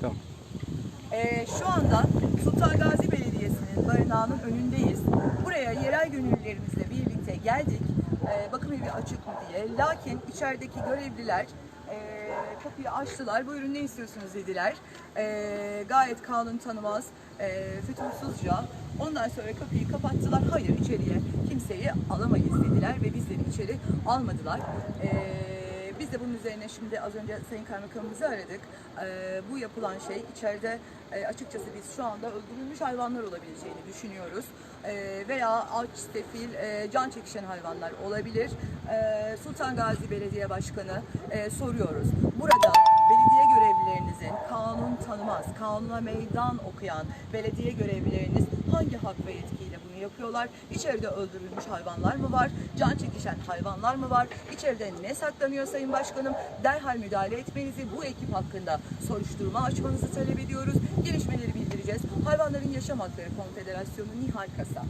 Tamam. Ee, şu anda Sultan Gazi Belediyesi'nin barınağının önündeyiz. Buraya yerel gönüllülerimizle birlikte geldik. Ee, bakım evi açık mı diye. Lakin içerideki görevliler e, kapıyı açtılar. Buyurun ne istiyorsunuz dediler. Ee, gayet kanun tanımaz, e, fütursuzca. Ondan sonra kapıyı kapattılar. Hayır içeriye kimseyi alamayız dediler ve bizleri içeri almadılar. Ee, biz de bunun üzerine şimdi az önce Sayın Kaymakamımızı aradık. Ee, bu yapılan şey içeride e, açıkçası biz şu anda öldürülmüş hayvanlar olabileceğini düşünüyoruz. Ee, veya aç, sefil, e, can çekişen hayvanlar olabilir. Ee, Sultan Gazi Belediye Başkanı e, soruyoruz. Burada belediye görevlilerinizin kanun tanımaz, kanuna meydan okuyan belediye görevlileriniz hangi hak ve yetkiyle bunu yapıyorlar? İçeride öldürülmüş hayvanlar mı var? Can çekişen hayvanlar mı var? İçeride ne saklanıyor Sayın Başkanım? Derhal müdahale etmenizi, bu ekip hakkında soruşturma açmanızı talep ediyoruz. Gelişmeleri bildireceğiz. Hayvanların Yaşam Hakları Konfederasyonu Nihal Kasa.